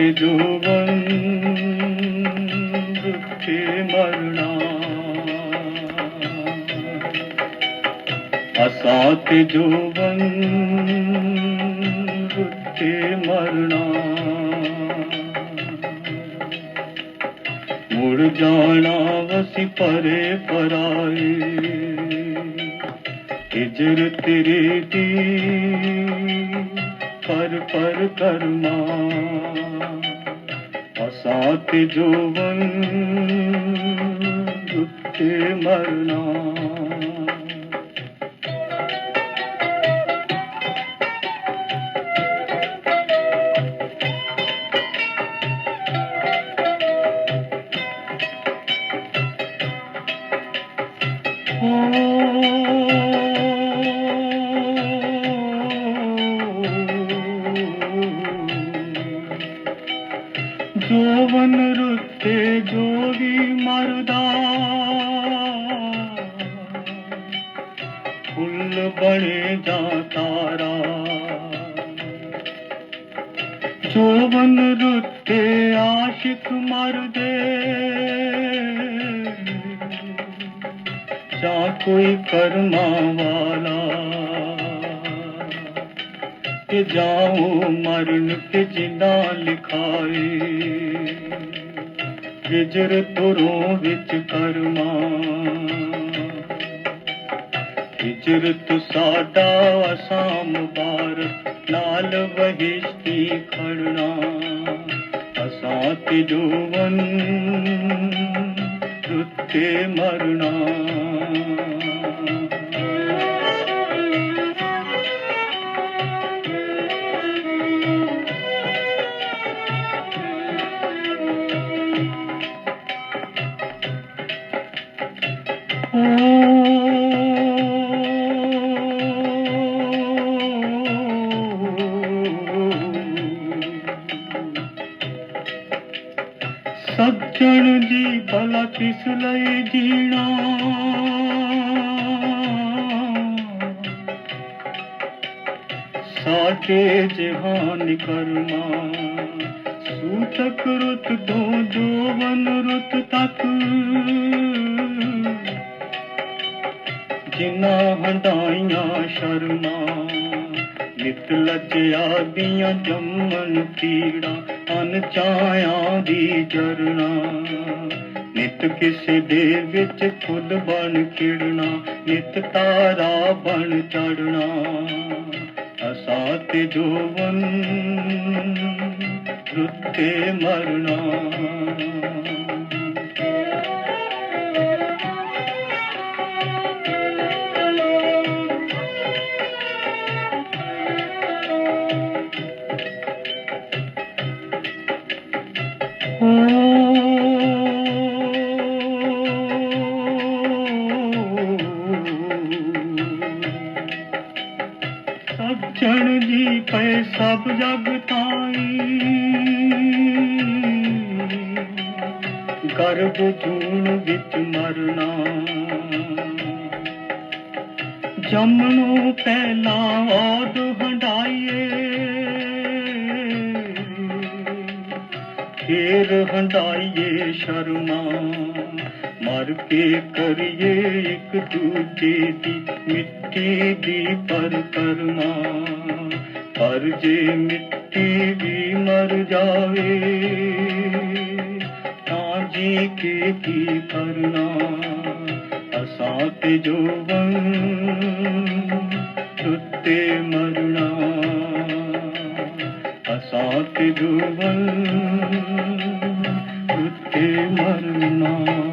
ਤੇ ਜੋਵਨ ਦੁੱਖੇ ਮਰਣਾ ਅਸਾਂ ਤੇ ਜੋਵਨ ਮਰਣਾ ਮੁੜ ਜਾਣਾ ਵਸੀ ਪਰੇ ਪਰਾਏ ਹਿਜਰ ਤੇਰੇ ਦੀ ਪਰ ਪਰ ਕਰਮਾ ਅਸਾਂ ਤੇ ਜੋਵਨ ਦੁੱਤੇ ਮਰਨਾ ਜੋਵਨ ਰੁੱਤੇ ਆਸ਼ਿਕ ਮਰਦੇ। ਜਾਂ ਕੋਈ ਕਰਮਾ ਵਾਲਾ ਕਿ ਜਾਉ ਮਰਨ ਤੇ ਜਿਨਾ ਲਿਖਾਏ। ਹਿਜਰ ਤੁਰੋਂ ਵਿੱਚ ਕਰਮਾ। ਹਿਜਰਤ ਸਾਡਾ ਅਸਾਂ ਮੁਬਾਰਕ ਨਾਲ ਵਹਿਸ਼ਤੀ ਖੜਨਾ ਅਸਾਂ ਤੇ ਜੋਵਨ ਰੁੱਤੇ चण जी भले जीण सागे जहान कर्म सूत रुत दो जो वन रुत तक जिनदा शर्मा लितले आदियां जमन पीड़ा ਅਨ ਚਾਇਆ ਦੀ ਜਰਨਾ ਨਿਤ ਕਿਸੇ ਦੇ ਵਿੱਚ ਫੁੱਲ ਬਣ ਖਿੜਨਾ ਨਿਤ ਤਾਰਾ ਬਣ ਚੜਨਾ ਅਸਾਂ ਤੇ ਜੋਵਨ ਰੁੱਤੇ ਮਰਨਾ। ਸੱਜਣ ਜੀ ਪਏ ਸਭ ਜਗ ਤਾਈ। ਗਰਭ ਜੂਨ ਵਿੱਚ ਮਰਨਾ। ਜੰਮਣੋਂ ਪਹਿਲਾਂ ਔਦ ਹੰਡਾਈਏ ਫੇਰ ਹੰਡਾਈਏ ਸ਼ਰਮਾ। ਮਰ ਕੇ ਕਰੀਏ ਇੱਕ ਦੂਜੇ ਦੀ ਮਿੱਟੀ ਦੀ ਪਰ ਕਰਨਾ ਪਰ ਜੇ ਮਿੱਟੀ ਵੀ ਮਰ ਜਾਵੇ, ਤਾਂ ਜੀ ਕੇ ਕੀ ਕਰਨਾ? ਅਸਾਂ ਤੇ ਜੋਵਨ ਟੁੱਟੇ ਮਰਨਾ காட்டுதுவன் குத்தே மறுநாள்